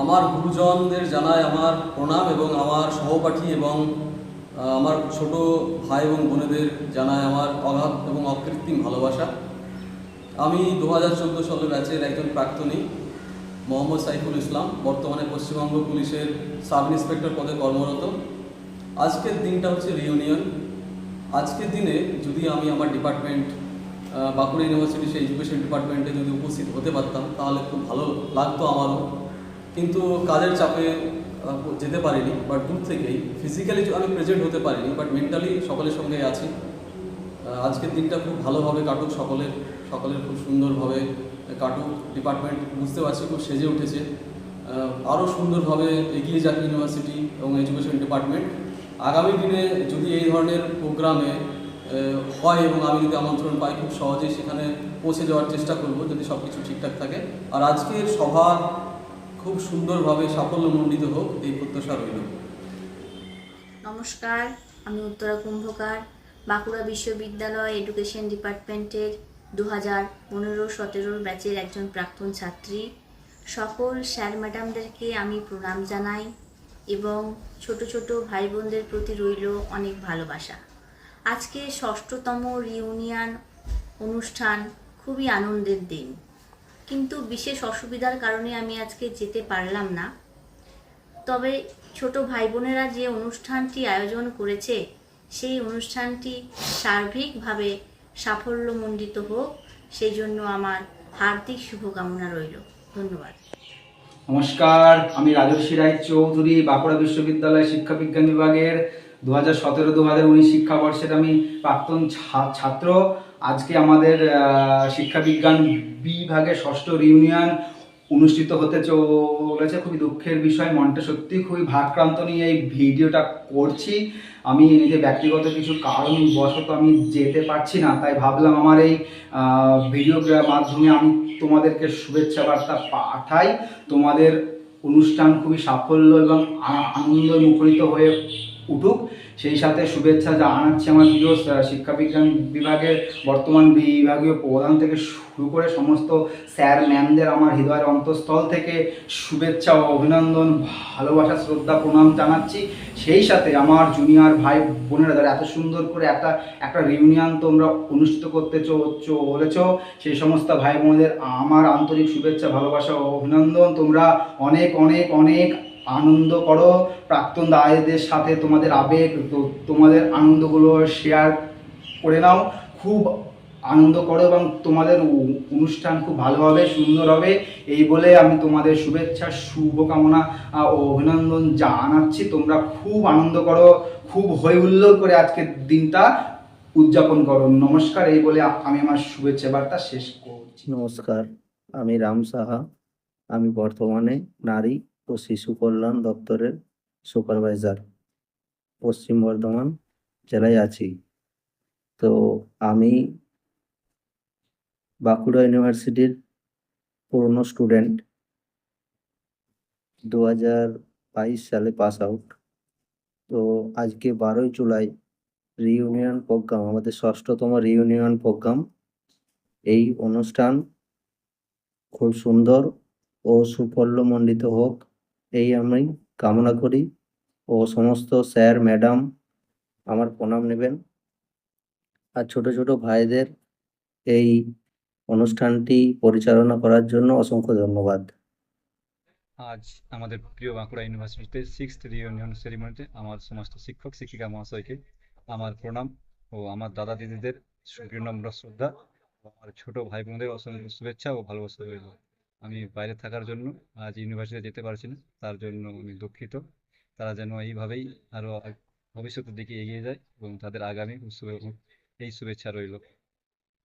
আমার গুরুজনদের জানায় আমার প্রণাম এবং আমার সহপাঠী এবং আমার ছোট ভাই এবং বোনেদের জানায় আমার অগাধ এবং অকৃত্রিম ভালোবাসা। আমি দু হাজার চোদ্দ সালের ব্যাচের একজন প্রাক্তনী, মোহাম্মদ সাইফুল ইসলাম, বর্তমানে পশ্চিমবঙ্গ পুলিশের সাব ইন্সপেক্টর পদে কর্মরত। আজকের দিনটা হচ্ছে রিউনিয়ন আজকের দিনে যদি আমি আমার ডিপার্টমেন্ট বাঁকুড়া ইউনিভার্সিটি সেই এডুকেশন ডিপার্টমেন্টে যদি উপস্থিত হতে পারতাম, তাহলে খুব ভালো লাগতো আমারও। কিন্তু কাজের চাপে যেতে পারিনি বাট দূর থেকেই। ফিজিক্যালি আমি প্রেজেন্ট হতে পারিনি বাট মেন্টালি সকলের সঙ্গে আছি। আজকের দিনটা খুব ভালোভাবে কাটুক সকলের সকলের খুব সুন্দরভাবে কাটুক। ডিপার্টমেন্ট বুঝতে পারছি খুব সেজে উঠেছে। আরও সুন্দরভাবে এগিয়ে যাক ইউনিভার্সিটি এবং এডুকেশন ডিপার্টমেন্ট আগামী দিনে যদি এই ধরনের প্রোগ্রামে হয় এবং আমি যদি আমন্ত্রণ পাই, খুব সহজেই সেখানে পৌঁছে যাওয়ার চেষ্টা করব যদি সব কিছু ঠিকঠাক থাকে। আর আজকের সভা খুব সুন্দরভাবে সাফল্যমণ্ডিত হোক এই প্রত্যাশা রইল। নমস্কার, আমি উত্তরা কুম্ভকার, বাঁকুড়া বিশ্ববিদ্যালয় এডুকেশন ডিপার্টমেন্টের দু হাজার পনেরো সতেরোর ব্যাচের একজন প্রাক্তন ছাত্রী। সকল স্যার ম্যাডামদেরকে আমি প্রণাম জানাই এবং ছোট ছোট ভাই বোনদের প্রতি রইল অনেক ভালোবাসা। আজকে ষষ্ঠতম রিউনিয়ন অনুষ্ঠান, খুবই আনন্দের দিন। কিন্তু বিশেষ অসুবিধার কারণে আমি আজকে যেতে পারলাম না। তবে ছোট ভাই বোনেরা যে অনুষ্ঠানটি আয়োজন করেছে, সেই অনুষ্ঠানটি সার্বিকভাবে সাফল্যমণ্ডিত হোক, সেই জন্য আমার হার্দিক শুভকামনা রইল। ধন্যবাদ। নমস্কার, আমি রাজস্বী রায় চৌধুরী, বাঁকুড়া বিশ্ববিদ্যালয় শিক্ষা বিজ্ঞান বিভাগের দু হাজার সতেরো দু হাজার উনিশ শিক্ষাবর্ষের আমি প্রাক্তন ছাত্র। আজকে আমাদের আহ, শিক্ষা বিজ্ঞান বিভাগের ষষ্ঠ রিউনিয়ন অনুষ্ঠিত হতে চলেছে। খুবই দুঃখের বিষয় মনটা সত্যি খুবই ভারাক্রান্ত নিয়ে এই ভিডিওটা করছি। আমি নিজে ব্যক্তিগত কিছু কারণ বশত আমি যেতে পারছি না তাই ভাবলাম আমার এই ভিডিওর মাধ্যমে আমি তোমাদেরকে শুভেচ্ছা বার্তা পাঠাই। তোমাদের অনুষ্ঠান খুবই সাফল্য এবং আনন্দ মুখরিত হয়ে উঠুক। সেই সাথে শুভেচ্ছা জানাচ্ছি আমার প্রিয় স- শিক্ষা বিজ্ঞান বিভাগের বর্তমান বিভাগীয় প্রধান থেকে শুরু করে সমস্ত স্যার, ম্যামদের আমার হৃদয়ের অন্তঃস্থল থেকে শুভেচ্ছা ও অভিনন্দন, ভালোবাসা, শ্রদ্ধা, প্রণাম জানাচ্ছি। সেই সাথে আমার জুনিয়র ভাই বোনেরা যারা এত সুন্দর করে একটা একটা রিউনিয়ন তোমরা অনুষ্ঠিত করতে চলেছ সেই সমস্ত ভাই বোনদের আমার আন্তরিক শুভেচ্ছা, ভালোবাসা ও অভিনন্দন। তোমরা অনেক অনেক অনেক আনন্দ করো। প্রাক্তন দায়ীদের সাথে তোমাদের আবেগ তোমাদের আনন্দগুলো শেয়ার করে নাও। খুব আনন্দ করো এবং তোমাদের অনুষ্ঠান খুব ভালো হবে, সুন্দর হবে। এই বলে আমি তোমাদের শুভেচ্ছা, শুভকামনা ও অভিনন্দন জানাচ্ছি। তোমরা খুব আনন্দ করো, খুব হই হুল্লোড় করে আজকের দিনটা উদযাপন করো। নমস্কার, এই বলে আমি আমার শুভেচ্ছা বার্তা শেষ করছি। নমস্কার, আমি রাম সাহা। আমি বর্তমানে নারী ও শিশু কল্যাণ দপ্তরের সুপারভাইজার, পশ্চিম বর্ধমান জেলায় আছি। তো আমি বাঁকুড়া ইউনিভার্সিটির পুরনো স্টুডেন্ট। দু হাজার বাইশ সালে পাস আউট। তো আজকে বারোই জুলাই রিইউনিয়ন প্রোগ্রাম, আমাদের ষষ্ঠতম রিইউনিয়ন প্রোগ্রাম। এই অনুষ্ঠান খুব সুন্দর ও সুফল্যমণ্ডিত হোক। এই আমি কামনা করি ও সমস্ত স্যার, ম্যাডাম আমার প্রণাম নেবেন। আর ছোট ছোট ভাইদের এই অনুষ্ঠানটি পরিচালনা করার জন্য অসংখ্য ধন্যবাদ। আজ আমাদের প্রিয় বাঁকুড়া ইউনিভার্সিটিতে সিক্সথ রিইউনিয়ন সেরিমনিতে আমার সমস্ত শিক্ষক, শিক্ষিকা মহাশয়কে আমার প্রণাম ও আমার দাদা দিদিদের বিনম্র শ্রদ্ধা। আমার ছোট ভাই বোনদের অসংখ্য শুভেচ্ছা ও ভালোবাসা রইল। আমি বাইরে থাকার জন্য আজ ইউনিভার্সিটি যেতে পারছি না। তার জন্য আমি দুঃখিত। তারা যেন এইভাবেই আরও ভবিষ্যতের দিকে এগিয়ে যায় এবং তাদের আগামী এই শুভেচ্ছা রইল।